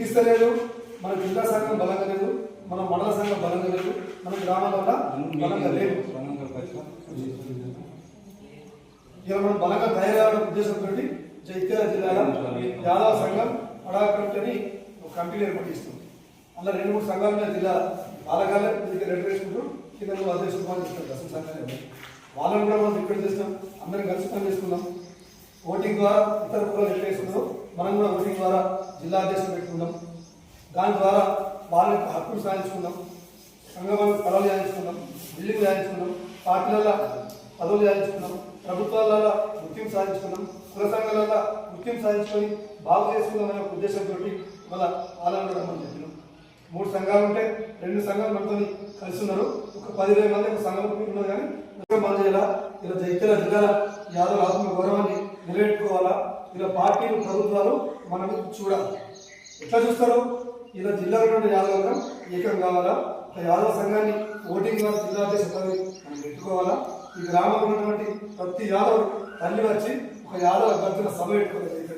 ఎందుకు ఇస్తలేదు మన జిల్లా సంఘం బలంగా లేదు మన మండల సంఘం బలంగా లేదు మన గ్రామాల బలంగా లేదు. ఇలా మనం బలంగా తయారవడం ఉద్దేశంతో జైత్యాల జిల్లాలో యాదవ సంఘం పడా ఒక కంపెనీ ఏర్పడిస్తుంది అలా రెండు మూడు సంఘాలు జిల్లా పాలకాల ఇది రెండు వేసుకుంటూ కింద నువ్వు అధ్యక్షుడు చేస్తారు దశమ సంఘాలు. వాళ్ళని కూడా మనం ఇక్కడ చేస్తాం అందరం కలిసి పని చేసుకున్నాం ఓటింగ్ ద్వారా ఇతర కులాలు ఎట్లా మనం కూడా ఓటింగ్ ద్వారా జిల్లా అధ్యక్షులు పెట్టుకున్నాం. దాని ద్వారా వాళ్ళ యొక్క హక్కులు సాధించుకున్నాం. సంఘం స్థలాలు సాధించుకున్నాం. బిల్డింగ్ సాధించుకున్నాం. పార్టీలలో పదవులు సాధించుకున్నాం. ప్రభుత్వాలలో గుర్తింపు సాధించుకున్నాం. కుల సంఘాలలో గుర్తింపు సాధించుకొని బాగు చేసుకుందాం అనే ఉద్దేశంతో మళ్ళీ ఆలయంలో రమ్మని చెప్పినాం. మూడు సంఘాలు ఉంటే రెండు సంఘాలు మనతో కలిసి ఉన్నారు ఒక పదివేల మంది ఒక సంఘం ఉన్నారు కానీ మొత్తం మంది ఇలా ఇలా జైత్యాల జిల్లాల యాదవ్ ఆత్మ గౌరవాన్ని నిలబెట్టుకోవాలా ఇలా పార్టీలు ప్రభుత్వాలు మనం చూడాలి. ఎట్లా చూస్తారు? ఇలా జిల్లాలో ఉన్న యాదవ్ ఏకం కావాలా? యాదవ సంఘాన్ని ఓటింగ్ జిల్లా అధ్యక్ష పదవి మనం పెట్టుకోవాలా? ఈ గ్రామంలో ఉన్నటువంటి ప్రతి యాదవ్ తల్లి వచ్చి ఒక యాదవ అభ్యర్థుల సభ పెట్టుకోవాలి.